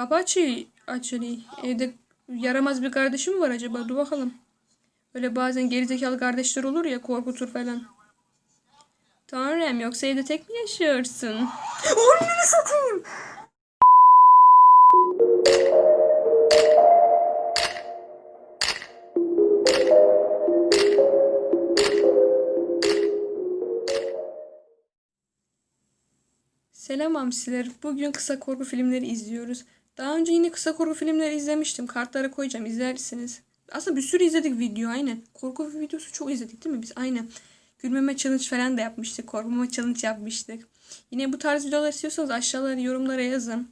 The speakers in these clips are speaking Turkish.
Kapı açı açılıyor. Evde yaramaz bir kardeşim var acaba? Dur bakalım. Öyle bazen gerizekalı kardeşler olur ya korkutur falan. Tanrım yoksa evde tek mi yaşıyorsun? Onu satayım. Selam hamsiler. Bugün kısa korku filmleri izliyoruz. Daha önce yine kısa korku filmleri izlemiştim. Kartlara koyacağım izlersiniz. Aslında bir sürü izledik video aynen. Korku videosu çok izledik değil mi biz? Aynen. Gülmeme challenge falan da yapmıştık. Korkmama challenge yapmıştık. Yine bu tarz videolar istiyorsanız aşağılara yorumlara yazın.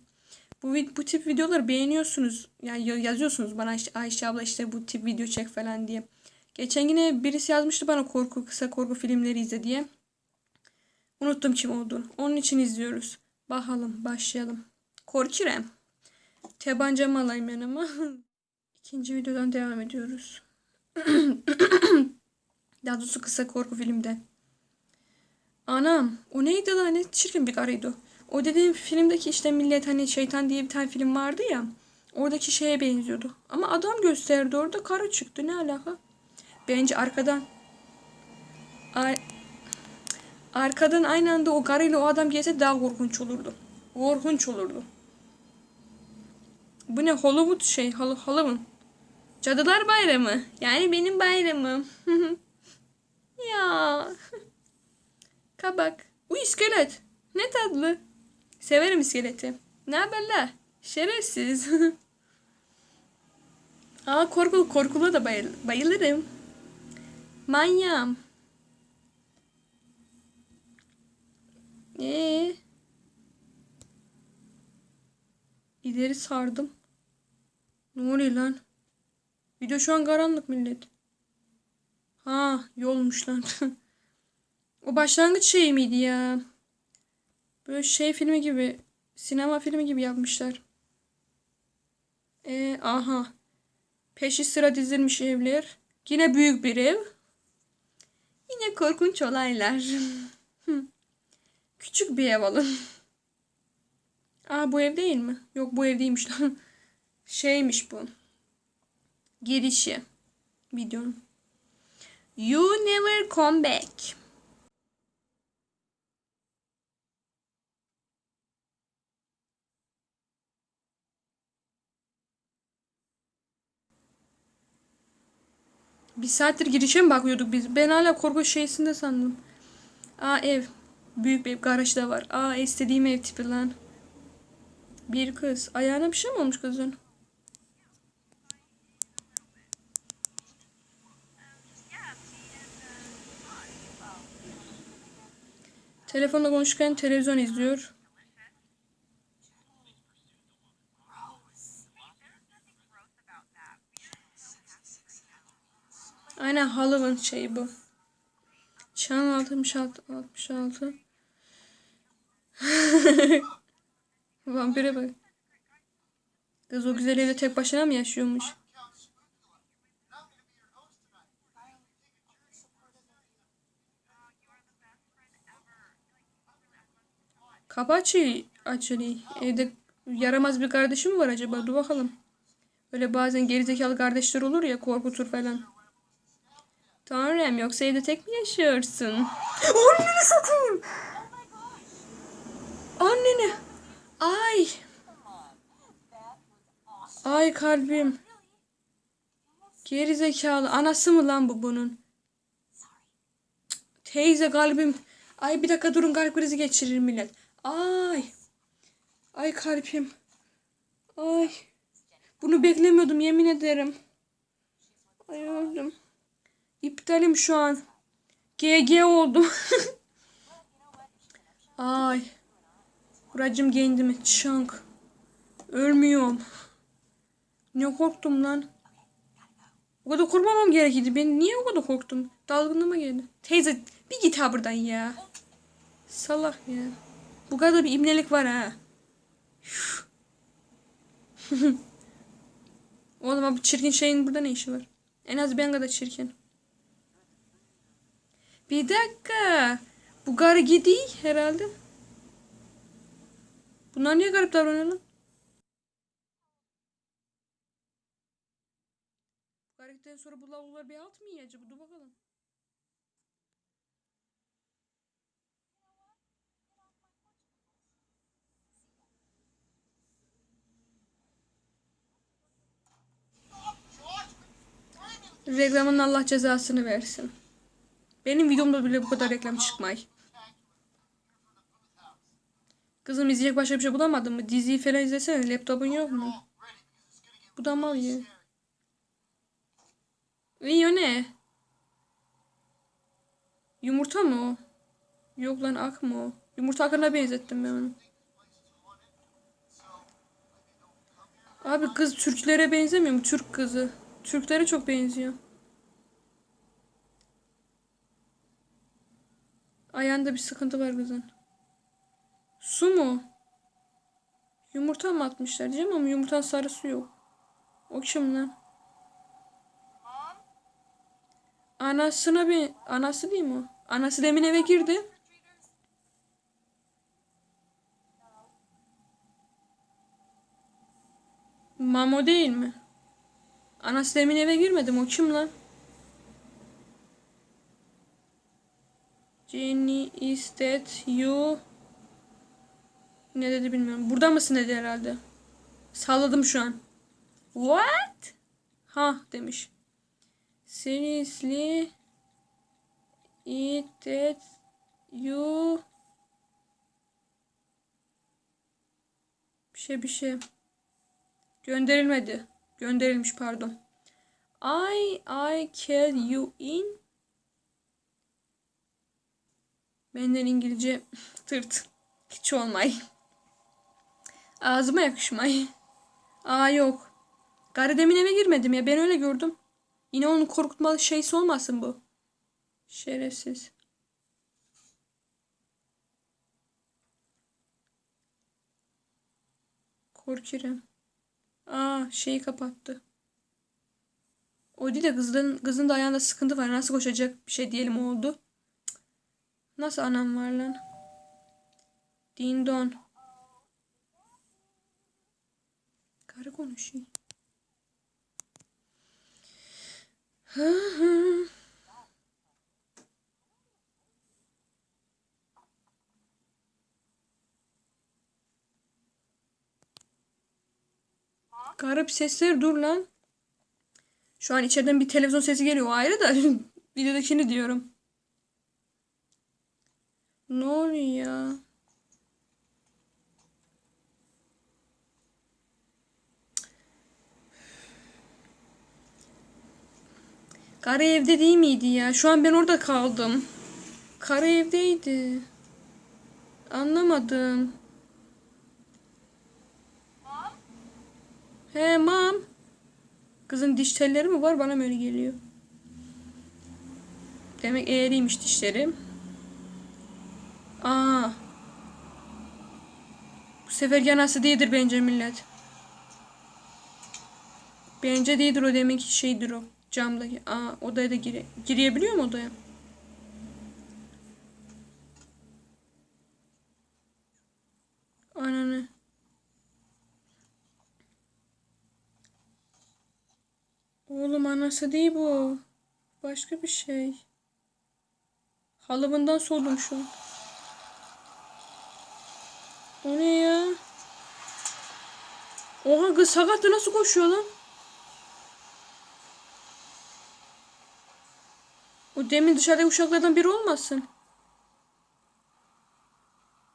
Bu, bu tip videoları beğeniyorsunuz. Yani ya- yazıyorsunuz bana işte Ayşe abla işte bu tip video çek falan diye. Geçen yine birisi yazmıştı bana korku kısa korku filmleri izle diye. Unuttum kim olduğunu. Onun için izliyoruz. Bakalım başlayalım. Korkuyorum. Tabancamı alayım yanıma. İkinci videodan devam ediyoruz. Daha doğrusu kısa korku filmde. Anam o neydi lan ne çirkin bir karıydı. o. Dediğim filmdeki işte millet hani şeytan diye bir tane film vardı ya. Oradaki şeye benziyordu. Ama adam gösterdi orada karı çıktı ne alaka? Bence arkadan Ay, arkadan aynı anda o karıyla o adam gelse daha korkunç olurdu. Korkunç olurdu. Bu ne Hollywood şey Hol Hollywood. Cadılar Bayramı. Yani benim bayramım. ya. Kabak. Bu iskelet. Ne tatlı. Severim iskeleti. Ne haber la? Şerefsiz. Aa korkulu korkulu da bayıl bayılırım. Manyağım. Ee. İleri sardım. Ne oluyor lan? Video şu an karanlık millet. Ha yolmuş lan. o başlangıç şey miydi ya? Böyle şey filmi gibi. Sinema filmi gibi yapmışlar. Ee, aha. Peşi sıra dizilmiş evler. Yine büyük bir ev. Yine korkunç olaylar. Küçük bir ev alın. Aa bu ev değil mi? Yok bu ev değilmiş lan. Şeymiş bu. Girişi. Videonun. You never come back. Bir saattir girişe mi bakıyorduk biz? Ben hala korku şeysinde sandım. Aa ev. Büyük bir. Garaj da var. Aa istediğim ev tipi lan. Bir kız. Ayağına bir şey mi olmuş kızın? Telefonla konuşurken televizyon izliyor. Aynen Halloween şeyi bu. Channel 66 66. Vampire bak. Kız o güzel evde tek başına mı yaşıyormuş? Kapı açı açılıyor. Evde yaramaz bir kardeşim var acaba? Dur bakalım. Öyle bazen gerizekalı kardeşler olur ya korkutur falan. Tanrım yoksa evde tek mi yaşıyorsun? Anneni satayım. Anneni. Ay. Ay kalbim. Gerizekalı. Anası mı lan bu bunun? Teyze kalbim. Ay bir dakika durun kalp krizi geçirir millet. Ay. Ay kalbim. Ay. Bunu beklemiyordum yemin ederim. Ay öldüm. İptalim şu an. GG oldum. Ay. Buracım kendimi. Çank. Ölmüyorum. Ne korktum lan. O kadar korkmamam gerekirdi. Ben niye o kadar korktum? Dalgınlığıma geldi. Teyze bir git ha buradan ya. Salak ya. Bu kadar bir imlelik var ha. o zaman bu çirkin şeyin burada ne işi var? En az ben kadar çirkin. Bir dakika. Bu gargi değil herhalde. Bunlar niye garip davranıyor lan? Garipten sonra bu lavuklar bir alt mı yiyecek? Dur bakalım. Reklamın Allah cezasını versin. Benim videomda bile bu kadar reklam çıkmay. Kızım izleyecek başka bir şey bulamadın mı? Diziyi falan izlesene. Laptopun yok mu? Bu da mal ya. İyi ne? Yumurta mı o? Yok lan ak mı o? Yumurta akına benzettim ben onu. Abi kız Türklere benzemiyor mu? Türk kızı. Türklere çok benziyor. Ayağında bir sıkıntı var kızın. Su mu? Yumurta mı atmışlar diyeceğim ama yumurtanın sarısı yok. O kim lan? Anasına bir... Anası değil mi? Anası demin eve girdi. Mamo değil mi? Anası demin eve girmedim. O kim lan? Jenny is that you? Ne dedi bilmiyorum. Burada mısın dedi herhalde. Salladım şu an. What? Ha demiş. Seriously? Is that you? Bir şey bir şey. Gönderilmedi. Gönderilmiş pardon. I I kill you in. Benden İngilizce tırt. Hiç olmay. Ağzıma yakışmay. Aa yok. Garı demin eve girmedim ya. Ben öyle gördüm. Yine onun korkutmalı şeysi olmasın bu. Şerefsiz. Korkuyorum. Aa şeyi kapattı. O değil de kızın, kızın da ayağında sıkıntı var. Nasıl koşacak bir şey diyelim oldu. Nasıl anam var lan? Dindon. Karı konuşuyor. Garip sesler dur lan. Şu an içeriden bir televizyon sesi geliyor o ayrı da videodakini diyorum. Ne oluyor ya? Kara evde değil miydi ya? Şu an ben orada kaldım. Kara evdeydi. Anlamadım. He mam. Kızın diş telleri mi var? Bana mı öyle geliyor? Demek eğriymiş dişleri. Aa. Bu sefer yanası değildir bence millet. Bence değildir o demek ki şeydir o. Camdaki. Aa odaya da gire girebiliyor mu odaya? Ananı. Oğlum anası değil bu. Başka bir şey. Halımından soğudum şu an. O ne ya? Oha kız sakatlı nasıl koşuyor lan? O demin dışarıda uşaklardan biri olmasın?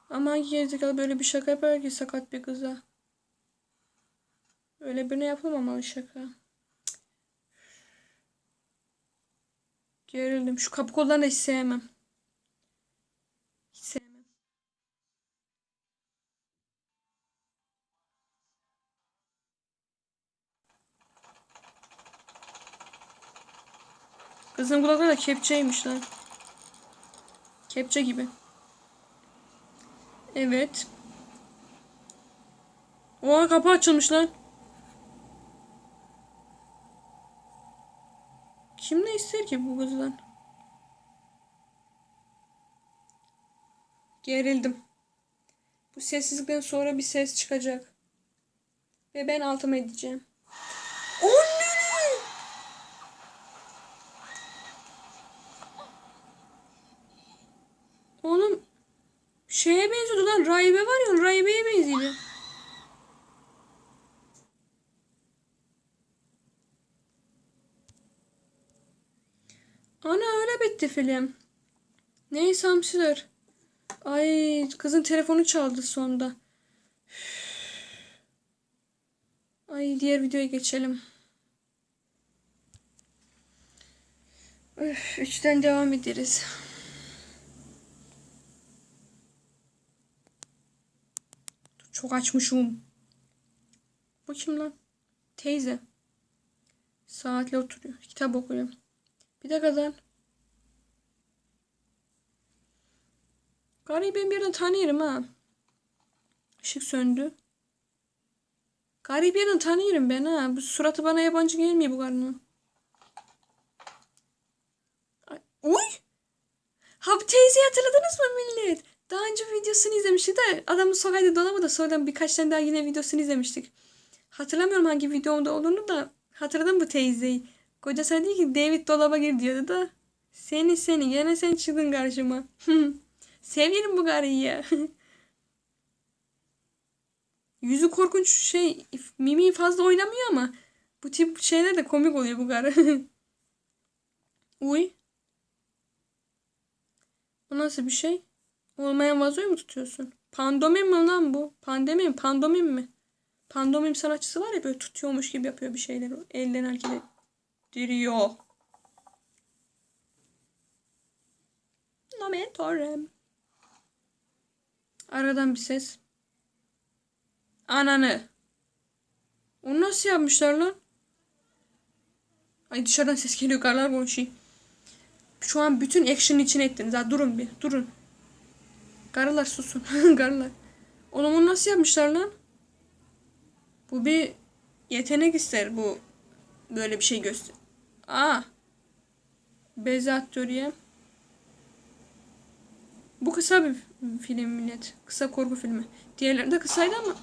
Ama hangi gerizekalı böyle bir şaka yapar ki sakat bir kıza? Öyle birine yapılmamalı şaka. Gerildim. Şu kapı kollarını hiç sevmem. Hiç sevmem. Kızın kulakları da kepçeymiş lan. Kepçe gibi. Evet. Oha kapı açılmış lan. çıkmıyor ki bu gözden. Gerildim. Bu sessizlikten sonra bir ses çıkacak. Ve ben altıma edeceğim. Anneni! Oğlum şeye benziyordu lan. Rahibe var ya. Rahibe'ye benziyordu. Ana öyle bitti film. Neyse hamsiler. Ay kızın telefonu çaldı sonunda. Ay diğer videoya geçelim. Üf, üçten devam ederiz. Çok açmışım. Bu kim lan? Teyze. Saatle oturuyor. Kitap okuyor. Bir de kadar. Garibi ben bir yerden tanıyorum ha. Işık söndü. Garibi yerden tanıyorum ben ha. Bu suratı bana yabancı gelmiyor bu karının. Uy! Ha bu teyzeyi hatırladınız mı millet? Daha önce videosunu izlemiştik de adamın sokakta dolabı da sonradan birkaç tane daha yine videosunu izlemiştik. Hatırlamıyorum hangi videomda olduğunu da hatırladım bu teyzeyi. Kocasına dedi ki David dolaba gir diyordu da. Seni seni gene sen çıktın karşıma. Severim bu karıyı ya. Yüzü korkunç şey mimiği fazla oynamıyor ama bu tip şeyler de komik oluyor bu karı. Uy. O nasıl bir şey? Olmayan vazoyu mu tutuyorsun? Pandomim mi lan bu? Pandemi mi? Pandomim mi? Pandomim sanatçısı var ya böyle tutuyormuş gibi yapıyor bir şeyleri. Elden hareket ettiriyor. Nomentorem. Aradan bir ses. Ananı. Onu nasıl yapmışlar lan? Ay dışarıdan ses geliyor. Karlar konuşuyor. Şu an bütün action içine ettiniz. Ha durun bir. Durun. Karılar susun. Karılar. Oğlum onu nasıl yapmışlar lan? Bu bir yetenek ister bu böyle bir şey göster. Aa. Bezattörüye. Bu kısa bir film millet. Kısa korku filmi. Diğerleri de kısaydı ama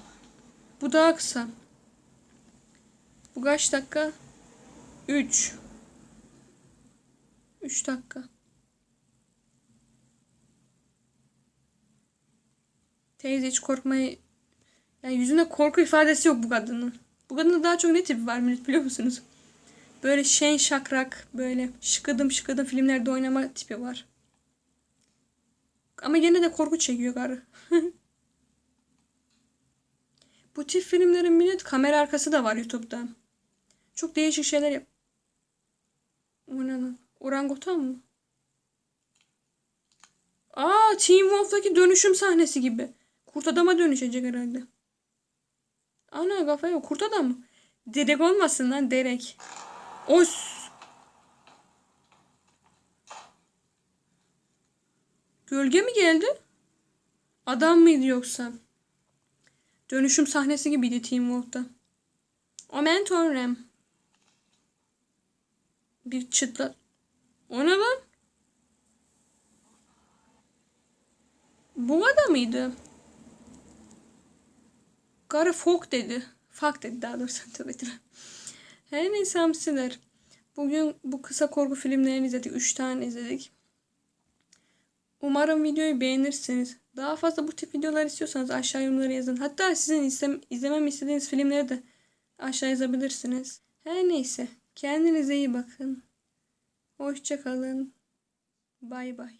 bu daha kısa. Bu kaç dakika? 3. 3 dakika. Teyze hiç korkmayı... Yani yüzünde korku ifadesi yok bu kadının. Bu kadının daha çok ne tipi var millet biliyor musunuz? Böyle şen şakrak, böyle şıkıdım şıkıdım filmlerde oynama tipi var. Ama gene de korku çekiyor karı. Bu tip filmlerin millet kamera arkası da var YouTube'da. Çok değişik şeyler yap. O? Orangutan mı? Aa Teen Wolf'daki dönüşüm sahnesi gibi. Kurt adama dönüşecek herhalde. Ana kafaya kurt adam mı? Derek olmasın lan derek. Os. Gölge mi geldi? Adam mıydı yoksa? Dönüşüm sahnesi gibiydi Teen Wolf'ta. Amen tanrım. Bir çıtlat. O ne lan? Bu da mıydı? Karı fok dedi. Fak dedi daha doğrusu. Tabii tabii. Her neyse hamsiler. Bugün bu kısa korku filmlerini izledik. Üç tane izledik. Umarım videoyu beğenirsiniz. Daha fazla bu tip videolar istiyorsanız aşağı yorumlara yazın. Hatta sizin izlem izlememi istediğiniz filmleri de aşağı yazabilirsiniz. Her neyse. Kendinize iyi bakın. Hoşçakalın. Bay bay.